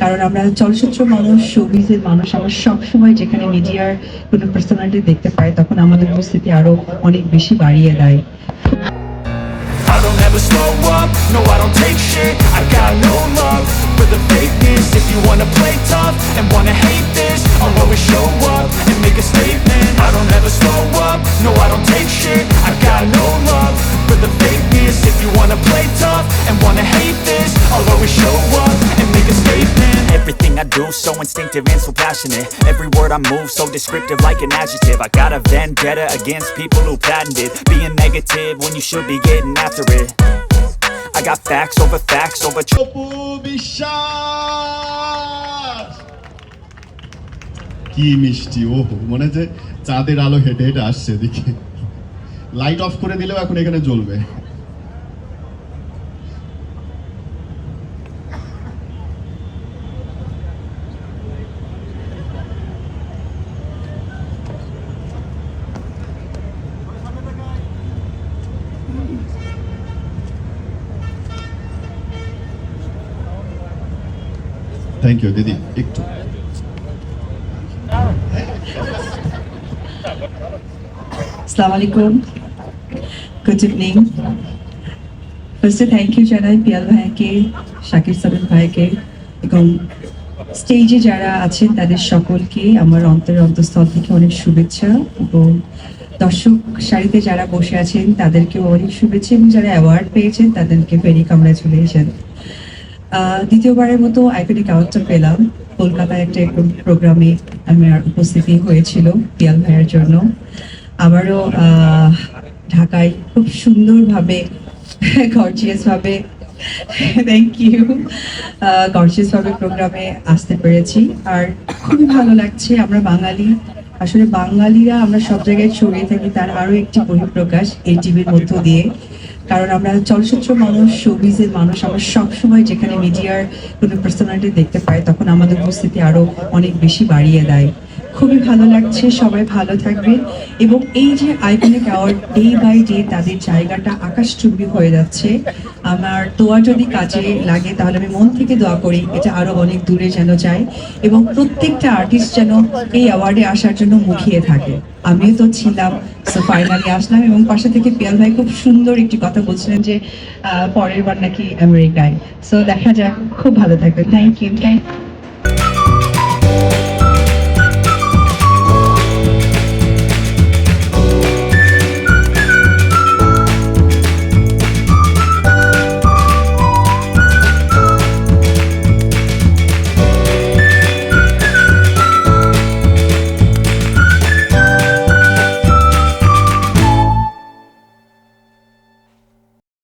কারণ আমরা চলচ্চিত্র মানুষ শোবিজের মানুষ, আমরা সবসময় যেখানে মিডিয়ার কোনো পার্সোনালিটি দেখতে পাই, তখন আমাদের উপস্থিতি আরও অনেক বেশি বাড়িয়ে দেয়। Do so instinctive and so passionate Every word I move so descriptive like an adjective I got a vendetta against people who patented Being negative when you should be getting after it I got facts over facts over কি মিষ্টি ও মনে হচ্ছে চাঁদের আলো হেঁটে হেঁটে আসছে এদিকে লাইট অফ করে দিলেও এখন এখানে জ্বলবে থ্যাংক ইউ দিদি একটু আসসালামু গুড ইভিনিং ফার্স্টে থ্যাংক ইউ জানাই পিয়াল ভাইকে শাকির সাবিন ভাইকে এবং স্টেজে যারা আছেন তাদের সকলকে আমার অন্তরের অন্তঃস্থল থেকে অনেক শুভেচ্ছা এবং দর্শক সারিতে যারা বসে আছেন তাদেরকেও অনেক শুভেচ্ছা এবং যারা অ্যাওয়ার্ড পেয়েছেন তাদেরকে ভেরি কংগ্রাচুলেশন আহ, দ্বিতীয়বারের মতো আইকনিক অ্যাওয়ার্ডটা পেলাম। কলকাতায় একটা প্রোগ্রামে আমার উপস্থিতি হয়েছিল পিয়াল ভাইয়ের জন্য। আবারও ঢাকায় খুব সুন্দরভাবে ভাবে থ্যাংক ইউ গর্জিয়াস ভাবে প্রোগ্রামে আসতে পেরেছি। আর খুবই ভালো লাগছে, আমরা বাঙালি। আসলে বাঙালিরা আমরা সব জায়গায় ছড়িয়ে থাকি, তার আরও একটি বহিঃপ্রকাশ এই টিভির মধ্য দিয়ে। কারণ আমরা চলচ্চিত্র মানুষ শোবিজের মানুষ, আমরা সবসময় যেখানে মিডিয়ার কোনো পার্সোনালিটি দেখতে পাই, তখন আমাদের উপস্থিতি আরও অনেক বেশি বাড়িয়ে দেয়। খুবই ভালো লাগছে, সবাই ভালো থাকবে এবং এই যে iconic award day by day তাদের জায়গাটা আকাশচুম্বী হয়ে যাচ্ছে। আমার দোয়া যদি কাজে লাগে, তাহলে আমি মন থেকে দোয়া করি, এটা আরও অনেক দূরে যেন যায়। এবং প্রত্যেকটা আর্টিস্ট যেন এই অ্যাওয়ার্ডে আসার জন্য মুখিয়ে থাকে। আমিও তো ছিলাম সো ফাইনালি আসলাম এবং পাশে থেকে পিয়াল ভাই খুব সুন্দর একটি কথা বলছিলেন যে পরের বার নাকি আমেরিকায়। সো দেখা যাক, খুব ভালো থাকবে থ্যাংক ইউ থ্যাংক